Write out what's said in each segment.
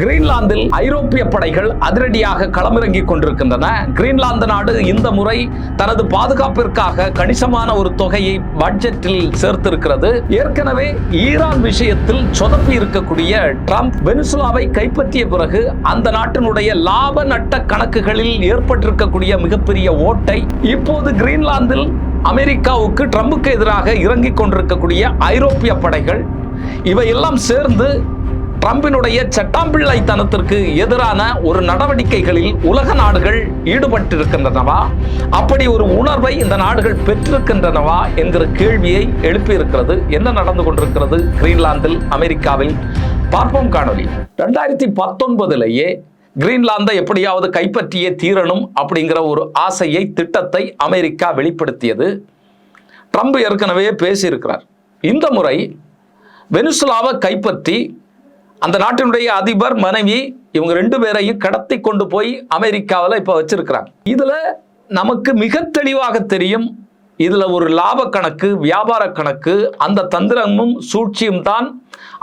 கிரீன்லாந்தில் ஐரோப்பிய படைகள் அதிரடியாக களமிறங்கிக் கொண்டிருக்கின்றன. கிரீன்லாந்து நாடு இந்த முறை தனது பாதுகாப்பிற்காக கணிசமான ஒரு தொகையை பட்ஜெட்டில் சேர்த்திருக்கிறது. ஏற்கனவே ஈரான் விஷயத்தில் சொதப்பி இருக்கக்கூடிய ட்ரம்ப் வெனிசுலாவை கைப்பற்றிய பிறகு அந்த நாட்டினுடைய லாப நட்ட கணக்குகளில் ஏற்பட்டிருக்கக்கூடிய மிகப்பெரிய ஓட்டை இப்போது கிரீன்லாந்தில் அமெரிக்காவுக்கு ட்ரம்புக்கு எதிராக இறங்கிக் கொண்டிருக்கக்கூடிய ஐரோப்பிய படைகள் இவையெல்லாம் சேர்ந்து ட்ரம்பினுடைய சட்டாம்பிள்ளைத்தனத்திற்கு எதிரான ஒரு நடவடிக்கைகளில் உலக நாடுகள் ஈடுபட்டிருக்கின்றனவா? அப்படி ஒரு உணர்வை இந்த நாடுகள் பெற்றிருக்கின்றனவா என்கிற கேள்வியை எழுப்பியிருக்கிறது. என்ன நடந்து கொண்டிருக்கிறது? கிரீன்லாந்தில் அமெரிக்காவில் பார்ப்போம் காணொலி ரெண்டாயிரத்தி பத்தொன்பதுலேயே கிரீன்லாந்தை எப்படியாவது கைப்பற்றியே தீரணும் அப்படிங்கிற ஒரு ஆசையை திட்டத்தை அமெரிக்கா வெளிப்படுத்தியது. ட்ரம்ப் ஏற்கனவே பேசியிருக்கிறார். இந்த முறை வெனிசுலாவை கைப்பற்றி அந்த நாட்டினுடைய அதிபர் மனைவி இவங்க ரெண்டு பேரையும் கடத்தி கொண்டு போய் அமெரிக்காவில் இப்போ வச்சிருக்கிறாங்க. இதில் நமக்கு மிக தெளிவாக தெரியும் இதில் ஒரு லாப கணக்கு வியாபார கணக்கு அந்த தந்திரமும் சூழ்ச்சியும் தான்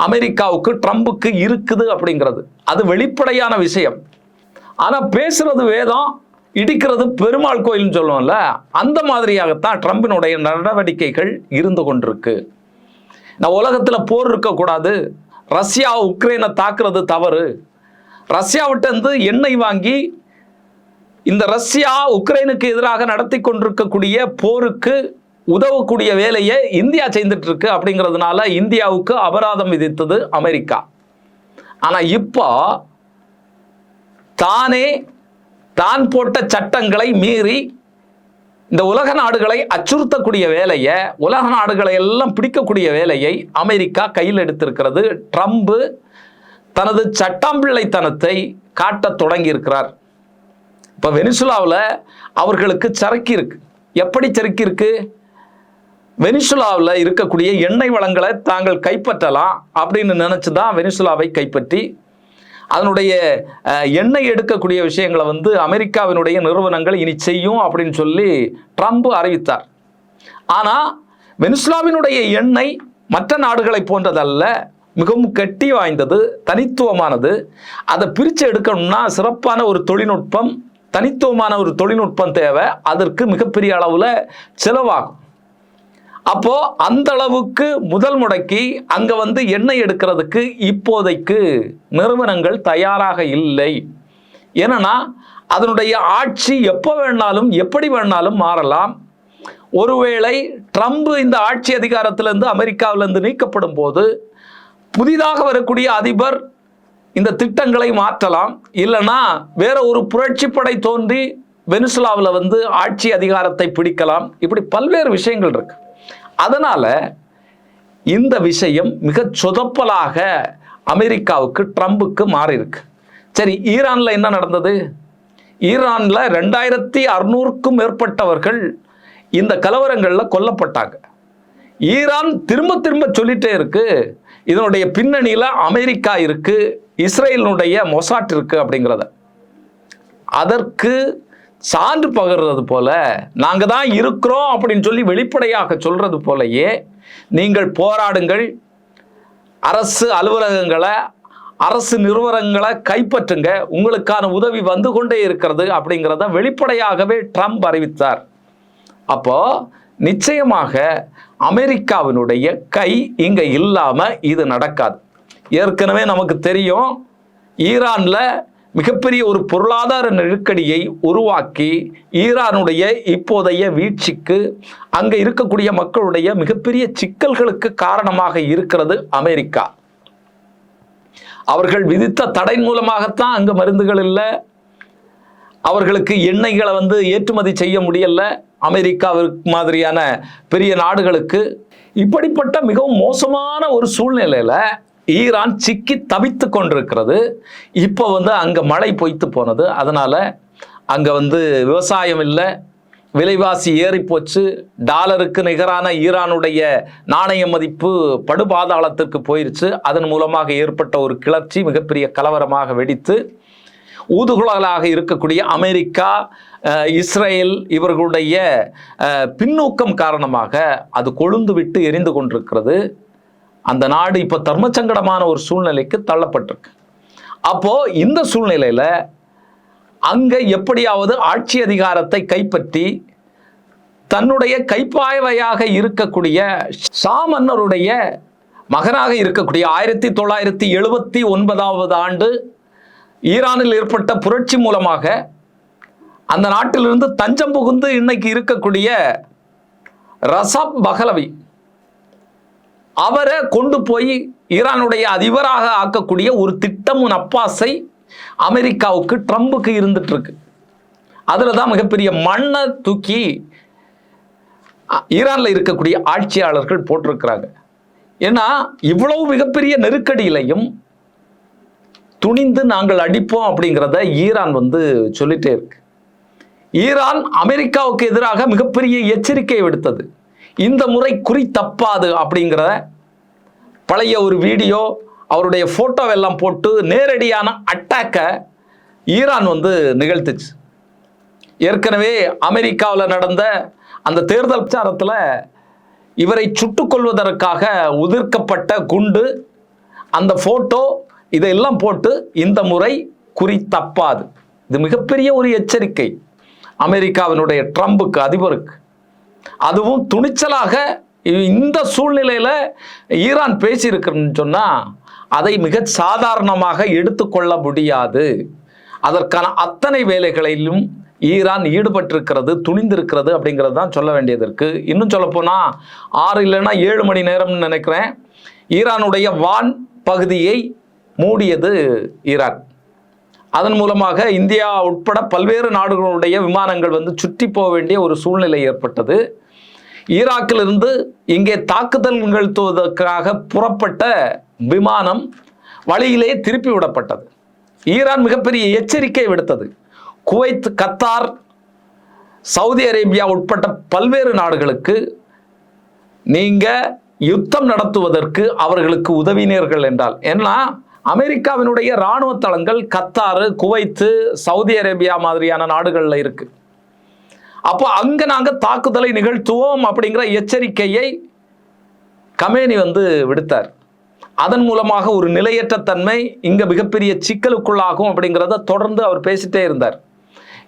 அமெரிக்காவுக்கு ட்ரம்புக்கு இருக்குது அப்படிங்கிறது. அது வெளிப்படையான விஷயம். ஆனால் பேசுறது வேதம் இடிக்கிறது பெருமாள் கோயில்னு சொல்லுவோம்ல அந்த மாதிரியாகத்தான் ட்ரம்பினுடைய நடவடிக்கைகள் இருந்து கொண்டிருக்கு. நான் உலகத்தில் போர் இருக்கக்கூடாது. ரஷ்யா உக்ரைனை தாக்குறது தவறு. ரஷ்யாவிட்டேருந்து எண்ணெய் வாங்கி இந்த ரஷ்யா உக்ரைனுக்கு எதிராக நடத்தி கொண்டிருக்கக்கூடிய போருக்கு உதவக்கூடிய வேலையை இந்தியா செய்துட்டு இருக்கு அப்படிங்கிறதுனால இந்தியாவுக்கு அபராதம் விதித்தது அமெரிக்கா. ஆனால் இப்போ தானே தான் போட்ட சட்டங்களை மீறி இந்த உலக நாடுகளை அச்சுறுத்தக்கூடிய வேலையை உலக நாடுகளை எல்லாம் பிடிக்கக்கூடிய வேலையை அமெரிக்கா கையில் எடுத்திருக்கிறது. ட்ரம்ப் தனது சட்டாம்பிள்ளைத்தனத்தை காட்டத் தொடங்கியிருக்கிறார். இப்போ வெனிசுலாவில் அவர்களுக்கு சரக்கு இருக்கு. எப்படி சரக்கு இருக்கு? வெனிசுலாவில் இருக்கக்கூடிய எண்ணெய் வளங்களை தாங்கள் கைப்பற்றலாம் அப்படின்னு நினச்சி தான் வெனிசுலாவை கைப்பற்றி அதனுடைய எண்ணெய் எடுக்கக்கூடிய விஷயங்களை வந்து அமெரிக்காவினுடைய நிறுவனங்கள் இனி செய்யும் அப்படின்னு சொல்லி ட்ரம்ப் அறிவித்தார். ஆனால் வெனிஸ்லாவினுடைய எண்ணெய் மற்ற நாடுகளை போன்றதல்ல மிகவும் கெட்டி வாய்ந்தது தனித்துவமானது. அதை பிரித்து எடுக்கணும்னா சிறப்பான ஒரு தொழில்நுட்பம் தனித்துவமான ஒரு தொழில்நுட்பம் தேவை. அதற்கு மிகப்பெரிய அளவில் செலவாகும். அப்போ அந்த அளவுக்கு முதல் முடக்கி அங்க வந்து எண்ணெய் எடுக்கிறதுக்கு இப்போதைக்கு நிறுவனங்கள் தயாராக இல்லை. ஏன்னா அதனுடைய ஆட்சி எப்போ வேணாலும் எப்படி வேணாலும் மாறலாம். ஒருவேளை ட்ரம்ப் இந்த ஆட்சி அதிகாரத்திலிருந்து அமெரிக்காவிலிருந்து நீக்கப்படும் போது புதிதாக வரக்கூடிய அதிபர் இந்த திட்டங்களை மாற்றலாம். இல்லைன்னா வேற ஒரு புரட்சிப்படை தோன்றி வெனிசுலாவில் வந்து ஆட்சி அதிகாரத்தை பிடிக்கலாம். இப்படி பல்வேறு விஷயங்கள் இருக்கு. அதனால் இந்த விஷயம் மிகச் சொதப்பலாக அமெரிக்காவுக்கு ட்ரம்புக்கு மாறி இருக்கு சரி ஈரானில் என்ன நடந்தது? ஈரானில் ரெண்டாயிரத்தி அறுநூறுக்கும் மேற்பட்டவர்கள் இந்த கலவரங்களில் கொல்லப்பட்டாங்க. ஈரான் திரும்ப திரும்ப சொல்லிட்டே இருக்கு இதனுடைய பின்னணியில் அமெரிக்கா இருக்கு இஸ்ரேலினுடைய மொசாட் இருக்கு அப்படிங்கிறத. அதற்கு சான்று பகிர்றது போல நாங்கள் தான் இருக்கிறோம் அப்படின்னு சொல்லி வெளிப்படையாக சொல்றது போலயே நீங்கள் போராடுங்கள். அரசு அலுவலகங்களை அரசு நிறுவனங்களை கைப்பற்றுங்க. உங்களுக்கான உதவி வந்து கொண்டே இருக்கிறது அப்படிங்கிறத வெளிப்படையாகவே ட்ரம்ப் அறிவித்தார். அப்போ நிச்சயமாக அமெரிக்காவினுடைய கை இங்கே இல்லாமல் இது நடக்காது. ஏற்கனவே நமக்கு தெரியும் ஈரானில் மிகப்பெரிய ஒரு பொருளாதார நெருக்கடியை உருவாக்கி ஈரானுடைய இப்போதைய வீழ்ச்சிக்கு அங்கே இருக்கக்கூடிய மக்களுடைய மிகப்பெரிய சிக்கல்களுக்கு காரணமாக இருக்கிறது அமெரிக்கா. அவர்கள் விதித்த தடை மூலமாகத்தான் அங்கே மருந்துகள் இல்லை. அவர்களுக்கு எண்ணெய்களை வந்து ஏற்றுமதி செய்ய முடியல. அமெரிக்காவிற்கு மாதிரியான பெரிய நாடுகளுக்கு. இப்படிப்பட்ட மிகவும் மோசமான ஒரு சூழ்நிலையில் ஈரான் சிக்கி தவித்து கொண்டிருக்கிறது. இப்போ வந்து அங்கே மழை பொய்த்து போனது. அதனால் அங்கே வந்து விவசாயம் இல்லை. விலைவாசி ஏறிப்போச்சு டாலருக்கு நிகரான ஈரானுடைய நாணய மதிப்பு படுபாதாளத்திற்கு போயிருச்சு. அதன் மூலமாக ஏற்பட்ட ஒரு கிளர்ச்சி மிகப்பெரிய கலவரமாக வெடித்து ஊதுகுழலாக இருக்கக்கூடிய அமெரிக்கா இஸ்ரேல் இவர்களுடைய பின்னூக்கம் காரணமாக அது கொழுந்து விட்டு எரிந்து கொண்டிருக்கிறது. அந்த நாடு இப்போ தர்மசங்கடமான ஒரு சூழ்நிலைக்கு தள்ளப்பட்டிருக்கு. அப்போது இந்த சூழ்நிலையில் அங்கே எப்படியாவது ஆட்சி அதிகாரத்தை கைப்பற்றி தன்னுடைய கைப்பாய்வையாக இருக்கக்கூடிய சாமன்னருடைய மகனாக இருக்கக்கூடிய ஆயிரத்தி தொள்ளாயிரத்தி எழுபத்தி ஒன்பதாவது ஆண்டு ஈரானில் ஏற்பட்ட புரட்சி மூலமாக அந்த நாட்டிலிருந்து தஞ்சம் புகுந்து இன்னைக்கு இருக்கக்கூடிய ரசாப் பகலவி அவரை கொண்டு போய் ஈரானுடைய அதிபராக ஆக்கக்கூடிய ஒரு திட்டமும் அப்பாசை அமெரிக்காவுக்கு ட்ரம்புக்கு இருந்துட்டு இருக்கு அதில் தான் மிகப்பெரிய மண்ணை தூக்கி ஈரானில் இருக்கக்கூடிய ஆட்சியாளர்கள் போட்டிருக்கிறாங்க. ஏன்னா இவ்வளவு மிகப்பெரிய நெருக்கடியிலையும் துணிந்து நாங்கள் அடிப்போம் அப்படிங்கிறத ஈரான் வந்து சொல்லிட்டே இருக்கு. ஈரான் அமெரிக்காவுக்கு எதிராக மிகப்பெரிய எச்சரிக்கை விடுத்தது. இந்த முறை குறி தப்பாது அப்படிங்கிற பழைய ஒரு வீடியோ அவருடைய ஃபோட்டோவெல்லாம் போட்டு நேரடியான அட்டாக்கை ஈரான் வந்து நிகழ்த்துச்சு. ஏற்கனவே அமெரிக்காவில் நடந்த அந்த தேர்தல் பிரச்சாரத்தில் இவரை சுட்டுக்கொள்வதற்காக உதிர்க்கப்பட்ட குண்டு அந்த ஃபோட்டோ இதையெல்லாம் போட்டு இந்த முறை குறி தப்பாது. இது மிகப்பெரிய ஒரு எச்சரிக்கை. அமெரிக்காவினுடைய ட்ரம்புக்கு அதிபருக்கு. அதுவும் துணிச்சலாக இந்த சூழ்நிலையில் ஈரான் பேசியிருக்குன்னு சொன்னால் அதை மிக சாதாரணமாக எடுத்துக்கொள்ள முடியாது. அதற்கான அத்தனை வேலைகளிலும் ஈரான் ஈடுபட்டிருக்கிறது துணிந்திருக்கிறது அப்படிங்கிறது தான் சொல்ல வேண்டியது இருக்குது இன்னும் சொல்லப்போனால் ஆறு இல்லைன்னா ஏழு மணி நேரம்னு நினைக்கிறேன். ஈரானுடைய வான் பகுதியை மூடியது ஈரான். அதன் மூலமாக இந்தியா உட்பட பல்வேறு நாடுகளுடைய விமானங்கள் வந்து சுற்றி போக வேண்டிய ஒரு சூழ்நிலை ஏற்பட்டது. ஈராக்கிலிருந்து இங்கே தாக்குதல் நிகழ்த்துவதற்காக புறப்பட்ட விமானம் வழியிலே திருப்பி விடப்பட்டது. ஈரான் மிகப்பெரிய எச்சரிக்கை விடுத்தது. குவைத் கத்தார் சவுதி அரேபியா உட்பட்ட பல்வேறு நாடுகளுக்கு நீங்கள் யுத்தம் நடத்துவதற்கு அவர்களுக்கு உதவினீர்கள் என்றால் ஏன்னா அமெரிக்காவினுடைய இராணுவ தளங்கள் கத்தாரு குவைத்து சவுதி அரேபியா மாதிரியான நாடுகளில் இருக்கு. அப்போ அங்கே நாங்கள் தாக்குதலை நிகழ்த்துவோம் அப்படிங்கிற எச்சரிக்கையை கமேனி வந்து விடுத்தார். அதன் மூலமாக ஒரு நிலையற்ற தன்மை இங்க மிகப்பெரிய சிக்கலுக்குள்ளாகும் அப்படிங்கிறத தொடர்ந்து அவர் பேசிட்டே இருந்தார்.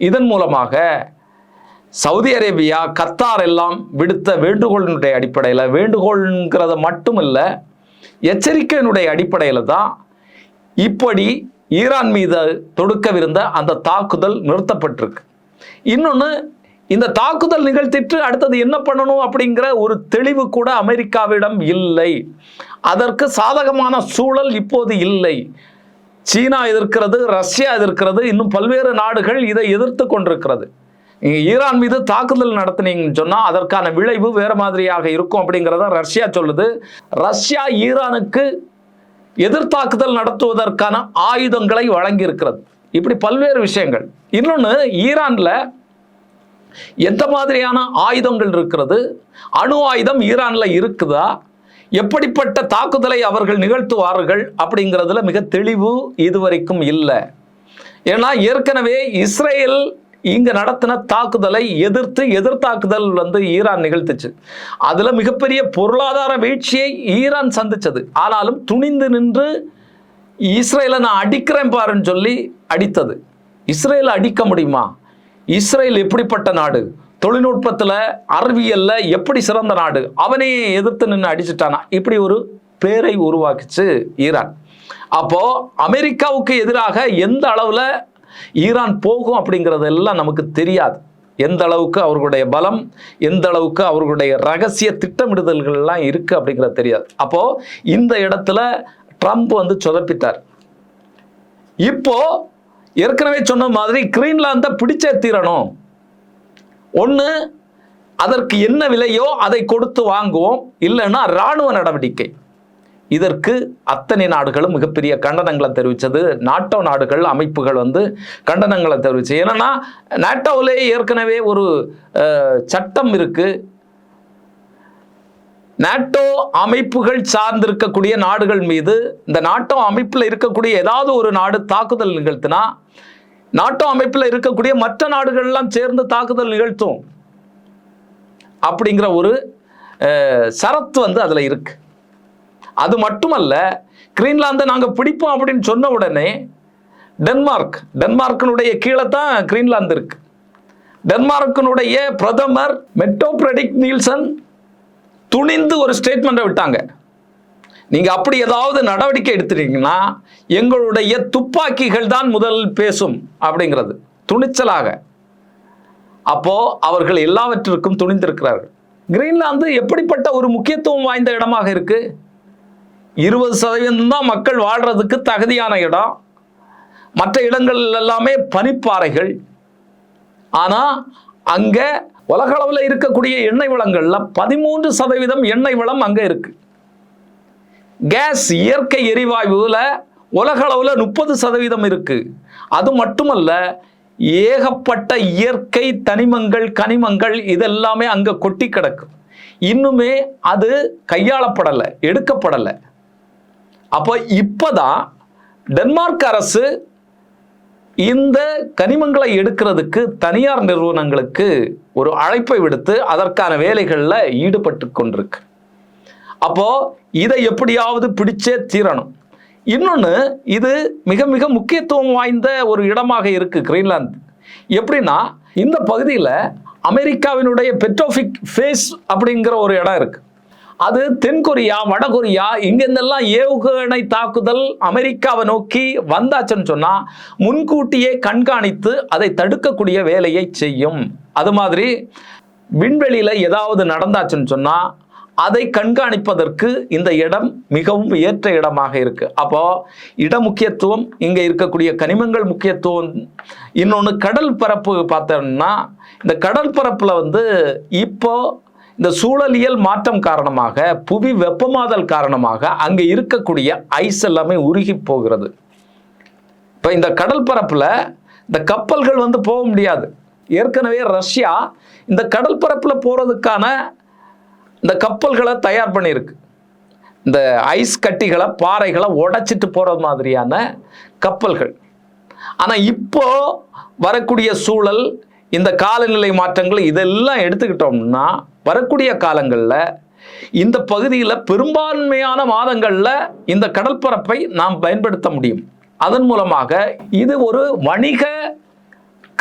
இதன் மூலமாக சவுதி அரேபியா கத்தார் எல்லாம் விடுத்த வேண்டுகோளினுடைய அடிப்படையில் வேண்டுகோள்ங்கிறத மட்டும் இல்லை எச்சரிக்கையினுடைய அடிப்படையில் தான் இப்படி ஈரான் மீது தொடுக்கவிருந்த அந்த தாக்குதல் நிறுத்தப்பட்டிருக்கு. இன்னொன்று இந்த தாக்குதல் நிகழ்த்திட்டு அடுத்தது என்ன பண்ணணும் அப்படிங்கிற ஒரு தெளிவு கூட அமெரிக்காவிடம் இல்லை. அதற்கு சாதகமான சூழல் இப்போது இல்லை. சீனா எதிர்க்கிறது ரஷ்யா எதிர்க்கிறது இன்னும் பல்வேறு நாடுகள் இதை எதிர்த்து கொண்டிருக்கிறது. ஈரான் மீது தாக்குதல் நடத்துனீங்கன்னு சொன்னால் அதற்கான விளைவு வேறு மாதிரியாக இருக்கும் அப்படிங்கிறத ரஷ்யா சொல்லுது. ரஷ்யா ஈரானுக்கு எதிர்த்தாக்குதல் நடத்துவதற்கான ஆயுதங்களை வழங்கியிருக்கிறது. இப்படி பல்வேறு விஷயங்கள். இன்னொன்று ஈரானில் எந்த மாதிரியான ஆயுதங்கள் இருக்கிறது? அணு ஆயுதம் ஈரானில் இருக்குதா? எப்படிப்பட்ட தாக்குதலை அவர்கள் நிகழ்த்துவார்கள் அப்படிங்கிறதுல மிக தெளிவு இதுவரைக்கும் இல்லை. ஏன்னா ஏற்கனவே இஸ்ரேல் இங்க நடத்தின தாக்குதலை எதிர்த்து எதிர்த்தாக்குதல் வந்து ஈரான் நிகழ்த்துச்சு. அதுல மிகப்பெரிய பொருளாதார வீழ்ச்சியை ஈரான் சந்திச்சது. ஆனாலும் துணிந்து நின்று இஸ்ரேலை நான் அடிக்கிறேன் பாருன்னு சொல்லி அடித்தது. இஸ்ரேலை அடிக்க முடியுமா? இஸ்ரேல் எப்படிப்பட்ட நாடு? தொழில்நுட்பத்தில் அறிவியல்ல எப்படி சிறந்த நாடு? அவனையே எதிர்த்து நின்று அடிச்சுட்டானா? இப்படி ஒரு பேரை உருவாக்குச்சு ஈரான். அப்போ அமெரிக்காவுக்கு எதிராக எந்த அளவில் ஈரான் போகும் அப்படிங்கிறதெல்லாம் நமக்கு தெரியாது. எந்த அளவுக்கு அவர்களுடைய பலம் எந்த அளவுக்கு அவர்களுடைய ரகசிய திட்டமிடுதல்கள்லாம் இருக்கு அப்படிங்கிறது தெரியாது. அப்போ இந்த இடத்துல ட்ரம்ப் வந்து சொதப்பித்தார் இப்போ ஏற்கனவே சொன்ன மாதிரி கிரீன்லாந்தை பிடிச்சே தீரணும். ஒன்று அதற்கு என்ன விலையோ அதை கொடுத்து வாங்குவோம். இல்லைன்னா இராணுவ நடவடிக்கை. இதற்கு அத்தனை நாடுகளும் மிகப்பெரிய கண்டனங்களை தெரிவித்தது நாட்டோ நாடுகள் அமைப்புகள் வந்து கண்டனங்களை தெரிவிச்சு. ஏன்னா நாட்டோவிலே ஏற்கனவே ஒரு சட்டம் இருக்கு. நாட்டோ அமைப்புகள் சார்ந்திருக்கக்கூடிய நாடுகள் மீது இந்த நாட்டோ அமைப்பில் இருக்கக்கூடிய ஏதாவது ஒரு நாடு தாக்குதல் நிகழ்த்தினா நாட்டோ அமைப்பில் இருக்கக்கூடிய மற்ற நாடுகள்லாம் சேர்ந்து தாக்குதல் நிகழ்த்தும். அப்படிங்கிற ஒரு சரத்து வந்து அதில் இருக்குது அது மட்டுமல்ல கிரீன்லாந்தை நாங்கள் பிடிப்போம் அப்படின்னு சொன்ன உடனே டென்மார்க் டென்மார்க்கினுடைய கீழே தான் கிரீன்லாந்து இருக்கு. டென்மார்க்கினுடைய பிரதமர் மெட்டோப்ரெடிக் நீல்சன் துணிந்து ஒரு ஸ்டேட்மெண்ட்டை விட்டாங்க. நீங்கள் அப்படி ஏதாவது நடவடிக்கை எடுத்துட்டீங்கன்னா எங்களுடைய துப்பாக்கிகள் தான் முதல் பேசும் அப்படிங்கிறது துணிச்சலாக. அப்போது அவர்கள் எல்லாவற்றிற்கும் துணிந்திருக்கிறார்கள். கிரீன்லாந்து எப்படிப்பட்ட ஒரு முக்கியத்துவம் வாய்ந்த இடமாக இருக்குது இருபது சதவீதம் தான் மக்கள் வாழ்றதுக்கு தகுதியான இடம். மற்ற இடங்கள் எல்லாமே பனிப்பாறைகள். ஆனால் அங்கே உலகளவில் இருக்கக்கூடிய எண்ணெய் வளங்களில் பதிமூன்று சதவீதம் எண்ணெய் வளம் அங்கே இருக்கு. கேஸ் இயற்கை எரிவாயுவில் உலகளவில் முப்பது சதவீதம் இருக்கு. அது மட்டுமல்ல ஏகப்பட்ட இயற்கை தனிமங்கள் கனிமங்கள் இதெல்லாமே அங்கே கொட்டி கிடக்கும் இன்னுமே அது கையாளப்படலை எடுக்கப்படலை. அப்போ இப்போதான் டென்மார்க் அரசு இந்த கனிமங்களை எடுக்கிறதுக்கு தனியார் நிறுவனங்களுக்கு ஒரு அழைப்பை விடுத்து அதற்கான வேலைகளில் ஈடுபட்டு கொண்டிருக்கு. அப்போ இதை எப்படியாவது பிடிச்சே தீரணும். இன்னொன்று இது மிக மிக முக்கியத்துவம் வாய்ந்த ஒரு இடமாக இருக்குது கிரீன்லாந்து. எப்படின்னா இந்த பகுதியில் அமெரிக்காவினுடைய பெட்ரோஃபிக் ஃபேஸ் அப்படிங்கிற ஒரு இடம் இருக்குது அது தென்கொரியா வடகொரியா இங்கிருந்தெல்லாம் ஏவுகணை தாக்குதல் அமெரிக்காவை நோக்கி வந்தாச்சுன்னு சொன்னா முன்கூட்டியே கண்காணித்து அதை தடுக்கக்கூடிய வேலையை செய்யும். அது மாதிரி விண்வெளியில ஏதாவது நடந்தாச்சுன்னு சொன்னா அதை கண்காணிப்பதற்கு இந்த இடம் மிகவும் ஏற்ற இடமாக இருக்கு. அப்போ இட முக்கியத்துவம் இங்க இருக்கக்கூடிய கனிமங்கள் முக்கியத்துவம் இன்னொன்று கடல் பரப்பு பார்த்தோம்னா இந்த கடல் பரப்புல வந்து இப்போ இந்த சூழலியல் மாற்றம் காரணமாக புவி வெப்பமாதல் காரணமாக அங்கே இருக்கக்கூடிய ஐஸ் எல்லாமே உருகி போகிறது. இப்போ இந்த கடல் பரப்பில் இந்த கப்பல்கள் வந்து போக முடியாது. ஏற்கனவே ரஷ்யா இந்த கடல் பரப்பில் போகிறதுக்கான இந்த கப்பல்களை தயார் பண்ணியிருக்கு. இந்த ஐஸ் கட்டிகளை பாறைகளை உடைச்சிட்டு போகிற மாதிரியான கப்பல்கள். ஆனால் இப்போ வரக்கூடிய சூழல் இந்த காலநிலை மாற்றங்கள் இதெல்லாம் எடுத்துக்கிட்டோம்னா வரக்கூடிய காலங்களில் இந்த பகுதியில் பெரும்பான்மையான மாதங்களில் இந்த கடற்பரப்பை நாம் பயன்படுத்த முடியும். அதன் மூலமாக இது ஒரு வணிக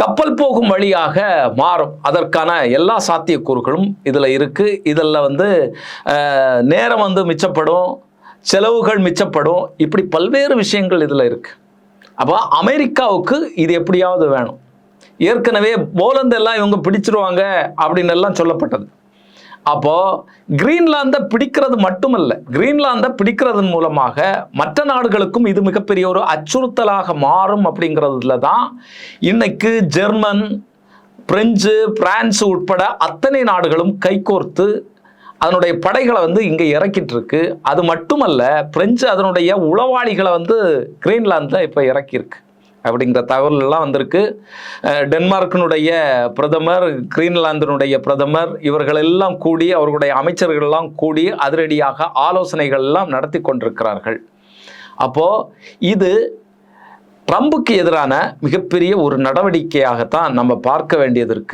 கப்பல் போகும் வழியாக மாறும். அதற்கான எல்லா சாத்தியக்கூறுகளும் இதில் இருக்குது இதில் வந்து நேரம் வந்து மிச்சப்படும் செலவுகள் மிச்சப்படும். இப்படி பல்வேறு விஷயங்கள் இதில் இருக்குது அப்போ அமெரிக்காவுக்கு இது எப்படியாவது வேணும். ஏற்கனவே போலந்து எல்லாம் இவங்க பிடிச்சிருவாங்க அப்படின்னு எல்லாம் சொல்லப்பட்டது. அப்போ கிரீன்லாந்தை பிடிக்கிறது மட்டுமல்ல கிரீன்லாந்தை பிடிக்கிறதன் மூலமாக மற்ற நாடுகளுக்கும் இது மிகப்பெரிய ஒரு அச்சுறுத்தலாக மாறும் அப்படிங்கிறதுல தான் இன்னைக்கு ஜெர்மன் பிரெஞ்சு பிரான்ஸ் உட்பட அத்தனை நாடுகளும் கைகோர்த்து அதனுடைய படைகளை வந்து இங்கே இறக்கிட்டு இருக்கு அது மட்டுமல்ல பிரெஞ்சு அதனுடைய உளவாளிகளை வந்து கிரீன்லாந்தில் இப்போ இறக்கியிருக்கு. அப்படிங்கிற தகவல் எல்லாம் வந்திருக்கு டென்மார்க்கினுடைய பிரதமர் கிரீன்லாந்தினுடைய பிரதமர் இவர்கள் எல்லாம் கூடி அவர்களுடைய அமைச்சர்கள் எல்லாம் கூடி அதிரடியாக ஆலோசனைகள் எல்லாம் நடத்தி கொண்டிருக்கிறார்கள். அப்போது இது ட்ரம்புக்கு எதிரான மிகப்பெரிய ஒரு நடவடிக்கையாகத்தான் நம்ம பார்க்க வேண்டியது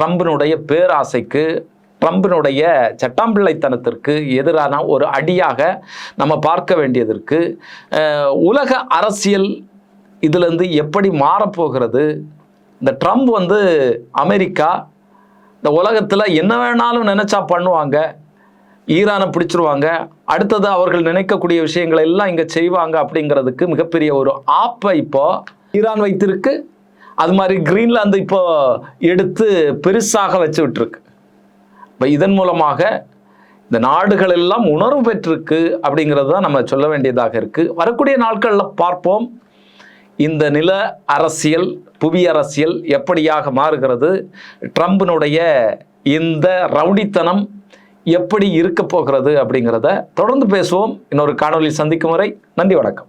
ட்ரம்பினுடைய பேராசைக்கு ட்ரம்பினுடைய சட்டாம்பிள்ளைத்தனத்திற்கு எதிரான ஒரு அடியாக நம்ம பார்க்க வேண்டியது உலக அரசியல் இதுலேருந்து எப்படி மாறப்போகிறது? இந்த ட்ரம்ப் வந்து அமெரிக்கா இந்த உலகத்தில் என்ன வேணாலும் நினச்சா பண்ணுவாங்க ஈரானை பிடிச்சிருவாங்க அடுத்தது அவர்கள் நினைக்கக்கூடிய விஷயங்களை எல்லாம் இங்கே செய்வாங்க அப்படிங்கிறதுக்கு மிகப்பெரிய ஒரு ஆப்பை இப்போ ஈரான் வைத்திருக்கு. அது மாதிரி கிரீன்லாந்து இப்போ எடுத்து பெருசாக வச்சு விட்டுருக்கு. இப்போ இதன் மூலமாக இந்த நாடுகள் எல்லாம் உணர்வு பெற்றிருக்கு அப்படிங்கிறது தான் நம்ம சொல்ல வேண்டியதாக இருக்குது வரக்கூடிய நாட்களில் பார்ப்போம். இந்த நில அரசியல் புவி அரசியல் எப்படியாக மாறுகிறது? ட்ரம்பினுடைய இந்த ரவுடித்தனம் எப்படி இருக்க போகிறது அப்படிங்கிறத தொடர்ந்து பேசுவோம். இன்னொரு காணொளி சந்திக்கும் வரை நன்றி வணக்கம்.